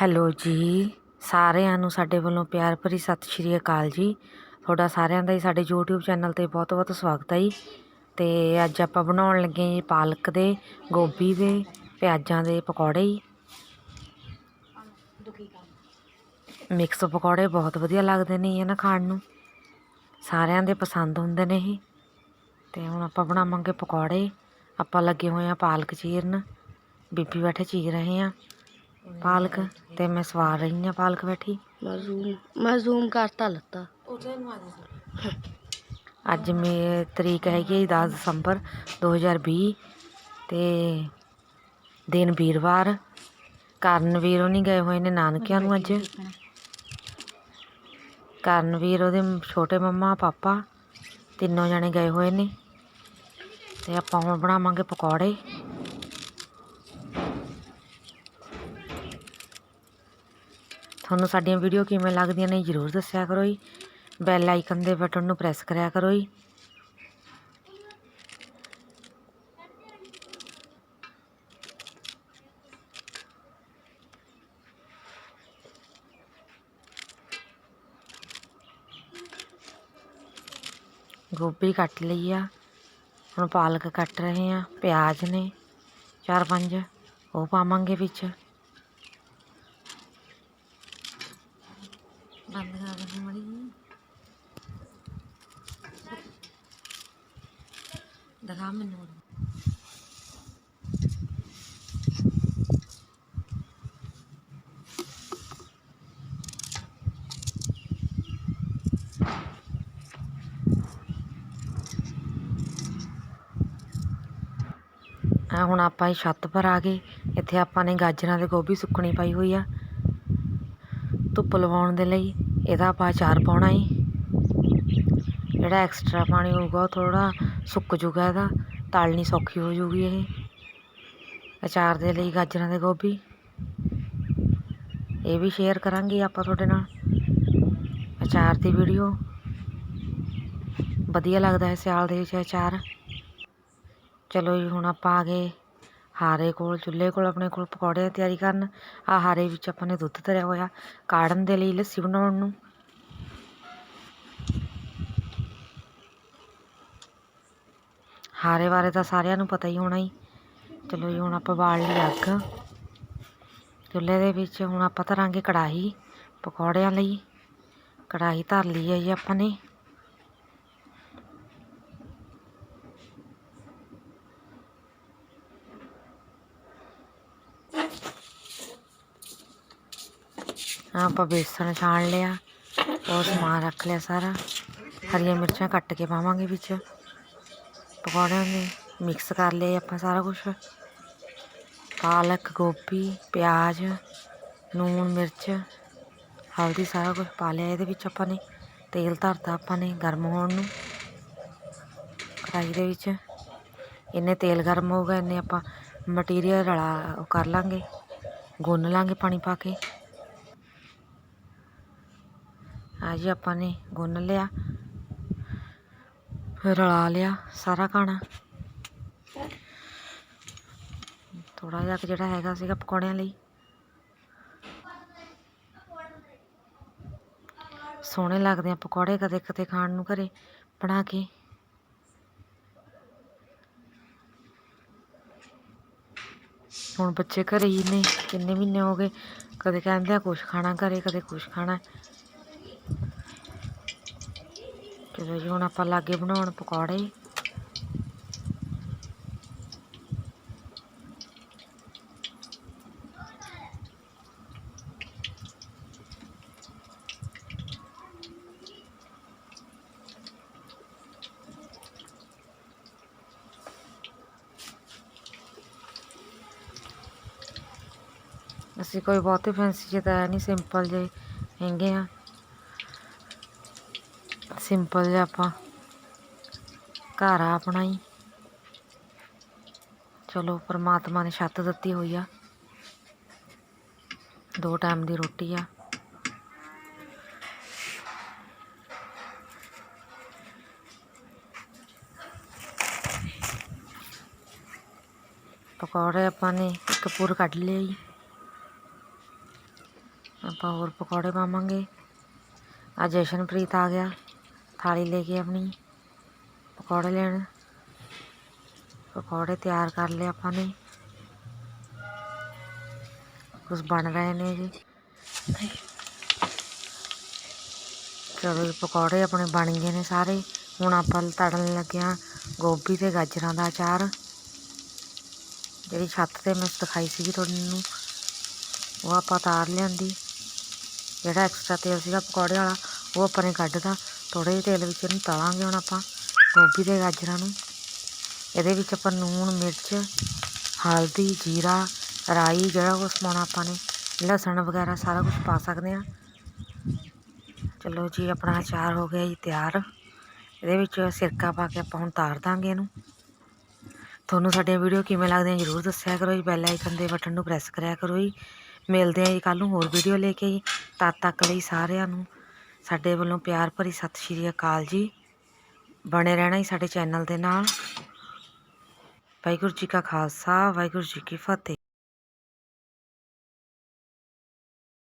Hello ਜੀ, ਸਾਰਿਆਂ ਨੂੰ ਸਾਡੇ ਵੱਲੋਂ ਪਿਆਰ ਭਰੀ ਸਤਿ ਸ਼੍ਰੀ ਅਕਾਲ ਜੀ। ਤੁਹਾਡਾ ਸਾਰਿਆਂ ਦਾ ਹੀ ਸਾਡੇ YouTube ਚੈਨਲ ਤੇ ਬਹੁਤ ਬਹੁਤ ਸਵਾਗਤ ਹੈ ਜੀ। ਤੇ ਅੱਜ ਆਪਾਂ ਬਣਾਉਣ ਲੱਗੇ ਜੀ ਪਾਲਕ ਦੇ, ਗੋਭੀ ਦੇ, ਪਿਆਜ਼ਾਂ ਦੇ ਪਕੌੜੇ ਜੀ। ਮਿਕਸ ਪਕੌੜੇ ਬਹੁਤ ਵਧੀਆ ਲੱਗਦੇ ਨੇ ਇਹ ਨਾ ਖਾਣ ਨੂੰ। ਸਾਰਿਆਂ ਦੇ ਪਸੰਦ ਹੁੰਦੇ ਨੇ ਇਹ। ਤੇ ਹੁਣ ਆਪਾਂ ਬਣਾਵਾਂਗੇ ਪਕੌੜੇ। ਆਪਾਂ ਲੱਗੇ ਹੋਏ ਆ ਪਾਲਕ ਚੀਰਨ। ਬੀਬੀ ਬੈਠੇ ਚੀਰ ਰਹੇ ਆ ਪਾਲਕ ਤੇ ਮੈਂ ਸਵਾਰ ਰਹੀ ਆ ਪਾਲਕ ਬੈਠੀ। ਮੈਂ ਜ਼ੂਮ ਮੈਂ ਜ਼ੂਮ ਕਰਤਾ ਲੱਤਾ। ਅੱਜ ਮੇ ਤਰੀਕ ਹੈਗੀ ਹੈ 10 ਦਸੰਬਰ 2020 ਤੇ ਦਿਨ ਵੀਰਵਾਰ। ਕਰਨਵੀਰ ਉਹ ਨਹੀਂ ਗਏ ਹੋਏ ਨੇ ਨਾਨਕਿਆਂ ਨੂੰ ਅੱਜ। ਕਰਨਵੀਰ ਉਹਦੇ ਛੋਟੇ ਮੰਮਾ ਪਾਪਾ ਤਿੰਨੋਂ ਜਣੇ ਗਏ ਹੋਏ ਨੇ। ਤੇ ਆਪਾਂ ਹੁਣ ਬਣਾਵਾਂਗੇ ਪਕੌੜੇ। ਤੁਹਾਨੂੰ ਸਾਡੀਆਂ ਵੀਡੀਓ ਕਿਵੇਂ ਲੱਗਦੀਆਂ ਨੇ ਜਰੂਰ ਦੱਸਿਆ ਕਰੋ ਜੀ। ਬੈਲ ਆਈਕਨ ਦੇ ਬਟਨ ਨੂੰ ਪ੍ਰੈਸ ਕਰਿਆ ਕਰੋ ਜੀ। ਗੋਭੀ ਕੱਟ ਲਈ ਆ। ਹੁਣ ਪਾਲਕ ਕੱਟ ਰਹੇ ਆ, ਪਿਆਜ਼ ਨੇ ਚਾਰ ਪੰਜ, ਉਹ ਪਾਵਾਂਗੇ ਵਿੱਚ। ਕਰ ਦਿਖਾ ਮੈਨੂੰ। ਆ ਹੁਣ ਆਪਾਂ ਇਹ ਛੱਤ ਪਰ ਆ ਗਏ। ਇੱਥੇ ਆਪਾਂ ਨੇ ਗਾਜਰਾਂ ਤੇ ਗੋਭੀ ਸੁੱਕਣੀ ਪਾਈ ਹੋਈ ਆ। ਧੁੱਪ ਲਵਾਉਣ ਦੇ ਲਈ। ਇਹਦਾ ਆਪਾਂ ਅਚਾਰ ਪਾਉਣਾ ਏ ਜਿਹੜਾ ਐਕਸਟਰਾ ਪਾਣੀ ਹੋਊਗਾ ਉਹ ਥੋੜ੍ਹਾ ਸੁੱਕ ਜੂਗਾ ਇਹਦਾ ਤਲਣੀ ਸੌਖੀ ਹੋ ਜੂਗੀ ਇਹ। ਅਚਾਰ ਦੇ ਲਈ ਗਾਜਰਾਂ ਦੇ ਗੋਭੀ। ਇਹ ਵੀ ਸ਼ੇਅਰ ਕਰਾਂਗੇ ਆਪਾਂ ਤੁਹਾਡੇ ਨਾਲ। ਅਚਾਰ ਦੀ ਵੀਡੀਓ ਵਧੀਆ ਲੱਗਦਾ ਹੈ ਸਿਆਲ ਦੇ ਵਿੱਚ ਅਚਾਰ। ਚਲੋ ਜੀ, ਹੁਣ ਆਪਾਂ ਆ ਗਏ। ਹਾਰੇ ਕੋਲ, ਚੁੱਲ੍ਹੇ ਕੋਲ, ਆਪਣੇ ਕੋਲ ਪਕੌੜੇ ਦੀ ਤਿਆਰੀ ਕਰਨ। ਆ ਹਾਰੇ ਵਿੱਚ ਆਪਾਂ ਨੇ ਦੁੱਧ ਧਰਿਆ ਹੋਇਆ, ਕਾੜਨ ਦੇ ਲਈ ਲੱਸੀ ਬਣਾਉਣ ਨੂੰ। ਹਾਰੇ ਬਾਰੇ ਤਾਂ ਸਾਰਿਆਂ ਨੂੰ ਪਤਾ ਹੀ ਹੋਣਾ ਹੀ। ਚਲੋ ਜੀ, ਹੁਣ ਆਪਾਂ ਬਾਲ ਲਈ ਅੱਗ। ਚੁੱਲ੍ਹੇ ਦੇ ਵਿੱਚ ਹੁਣ ਆਪਾਂ ਧਰਾਂਗੇ ਕੜਾਹੀ ਪਕੌੜਿਆਂ ਲਈ। ਕੜਾਹੀ ਧਰ ਲਈ ਹੈ ਜੀ ਆਪਾਂ ਨੇ। ਆਪਾਂ ਬੇਸਣ ਛਾਣ ਲਿਆ, ਉਹ ਸਮਾਨ ਰੱਖ ਲਿਆ ਸਾਰਾ। ਹਰੀਆਂ ਮਿਰਚਾਂ ਕੱਟ ਕੇ ਪਾਵਾਂਗੇ ਵਿੱਚ। ਪਕੌੜਿਆਂ ਦੇ ਮਿਕਸ ਕਰ ਲਿਆ ਆਪਾਂ ਸਾਰਾ ਕੁਝ ਪਾਲਕ, ਗੋਭੀ, ਪਿਆਜ਼ ਨੂਣ ਮਿਰਚ, ਹਲਦੀ ਸਾਰਾ ਕੁਝ ਪਾ ਲਿਆ ਇਹਦੇ ਵਿੱਚ ਆਪਾਂ ਨੇ। ਤੇਲ ਧਰਤਾ ਆਪਾਂ ਨੇ ਗਰਮ ਹੋਣ ਨੂੰ ਕੜਾਹੀ ਦੇ ਵਿੱਚ। ਇੰਨੇ ਤੇਲ ਗਰਮ ਹੋਊਗਾ ਇੰਨੇ ਆਪਾਂ ਮਟੀਰੀਅਲ ਰਲਾ ਕਰ ਲਾਂਗੇ। ਗੁੰਨ ਲਾਂਗੇ ਪਾਣੀ ਪਾ ਕੇ। ਆ ਜੀ ਆਪਾਂ ਨੇ ਗੁੰਨ ਲਿਆ, ਫਿਰ ਰਲਾ ਲਿਆ ਸਾਰਾ ਖਾਣਾ। ਥੋੜਾ ਜਿਹਾ ਜਿਹੜਾ ਹੈਗਾ ਸੀਗਾ ਪਕੌੜਿਆਂ ਲਈ। ਸੋਹਣੇ ਲੱਗਦੇ ਆ ਪਕੌੜੇ ਕਦੇ ਕਦੇ ਖਾਣ ਨੂੰ ਘਰੇ ਬਣਾ ਕੇ। ਹੁਣ ਬੱਚੇ ਘਰੇ ਹੀ ਨੇ, ਕਿੰਨੇ ਮਹੀਨੇ ਹੋ ਗਏ, ਕਦੇ ਕਹਿੰਦੇ ਆ ਕੁਛ ਖਾਣਾ ਘਰੇ, ਕਦੇ ਕੁਛ ਖਾਣਾ। ਚਲੋ ਜੀ ਹੁਣ ਆਪਾਂ ਲਾਗੇ ਬਣਾਉਣ ਪਕੌੜੇ। ਅਸੀਂ ਕੋਈ ਬਹੁਤੇ ਫੈਂਸੀ ਜਿਹੇ ਤਾਂ ਨਹੀਂ ਸਿੰਪਲ ਜਿਹੇ ਹੈਗੇ ਆ। ਸਿੰਪਲ ਜਿਹਾ ਆਪਾਂ ਘਰ ਆ ਆਪਣਾ ਹੀ। ਚਲੋ, ਪਰਮਾਤਮਾ ਨੇ ਛੱਤ ਦਿੱਤੀ ਹੋਈ ਆ। ਦੋ ਟਾਈਮ ਦੀ ਰੋਟੀ ਆ। ਪਕੌੜੇ ਆਪਾਂ ਨੇ ਇੱਕ ਪੂਰ ਕੱਢ ਲਿਆ ਜੀ। ਆਪਾਂ ਹੋਰ ਪਕੌੜੇ ਪਾਵਾਂਗੇ। ਆ ਜਸ਼ਨਪ੍ਰੀਤ ਆ ਗਿਆ। ਥਾਲੀ ਲੈ ਕੇ ਆਪਣੀ ਪਕੌੜੇ ਲੈਣ। ਪਕੌੜੇ ਤਿਆਰ ਕਰ ਲਏ ਆਪਾਂ ਨੇ। ਕੁਝ ਬਣ ਰਹੇ ਨੇ ਜੀ। ਚਲੋ ਪਕੌੜੇ ਆਪਣੇ ਬਣ ਗਏ ਨੇ ਸਾਰੇ। ਹੁਣ ਆਪਾਂ ਤੜਨ ਲੱਗਿਆ ਗੋਭੀ ਤੇ ਗਾਜਰਾਂ ਦਾ ਅਚਾਰ। ਜਿਹੜੀ ਛੱਤ ਤੇ ਮੈਂ ਦਿਖਾਈ ਸੀਗੀ ਤੁਹਾਨੂੰ ਉਹ ਆਪਾਂ ਤਾਰ ਲਿਆਂਦੀ। ਜਿਹੜਾ ਐਕਸਟਰਾ ਤੇਲ ਸੀਗਾ ਪਕੌੜੇ ਵਾਲਾ, ਉਹ ਆਪਾਂ ਨੇ ਕੱਢਦਾ ਥੋੜੇ ਜਿਹੇ ਤੇਲ ਵਿੱਚ ਇਹਨੂੰ ਤਲਾਂਗੇ ਹੁਣ ਆਪਾਂ, ਗੋਭੀ ਦੇ ਗਾਜਰਾਂ ਨੂੰ। ਇਹਦੇ ਵਿੱਚ ਆਪਾਂ ਲੂਣ, ਮਿਰਚ, ਹਲਦੀ, ਜੀਰਾ, ਰਾਈ ਜਿਹੜਾ ਕੁਛ ਪਾਉਣਾ ਆਪਾਂ ਨੇ, ਲਸਣ ਵਗੈਰਾ ਸਾਰਾ ਕੁਝ ਪਾ ਸਕਦੇ ਹਾਂ। ਚਲੋ ਜੀ, ਆਪਣਾ ਅਚਾਰ ਹੋ ਗਿਆ ਜੀ ਤਿਆਰ। ਇਹਦੇ ਵਿੱਚ ਸਿਰਕਾ ਪਾ ਕੇ ਆਪਾਂ ਹੁਣ ਤਾਰ ਦਾਂਗੇ ਇਹਨੂੰ। ਤੁਹਾਨੂੰ ਸਾਡੀਆਂ ਵੀਡੀਓ ਕਿਵੇਂ ਲੱਗਦੀਆਂ ਜਰੂਰ ਦੱਸਿਆ ਕਰੋ ਜੀ। ਬੈਲ ਆਈਕਨ ਦੇ ਬਟਨ ਨੂੰ ਪ੍ਰੈਸ ਕਰਿਆ ਕਰੋ ਜੀ। ਮਿਲਦੇ ਹਾਂ ਜੀ ਕੱਲ ਨੂੰ ਹੋਰ ਵੀਡੀਓ ਲੈ ਕੇ ਜੀ। ਤਦ ਤੱਕ ਲਈ ਸਾਰਿਆਂ ਨੂੰ ਸਾਡੇ ਵੱਲੋਂ ਪਿਆਰ ਭਰੀ ਸਤਿ ਸ਼੍ਰੀ ਅਕਾਲ ਜੀ। ਬਣੇ ਰਹਿਣਾ ਜੀ ਸਾਡੇ ਚੈਨਲ ਦੇ ਨਾਲ। ਵਾਹਿਗੁਰੂ ਜੀ ਕਾ ਖਾਲਸਾ, ਵਾਹਿਗੁਰੂ ਜੀ ਕੀ ਫਤਿਹ।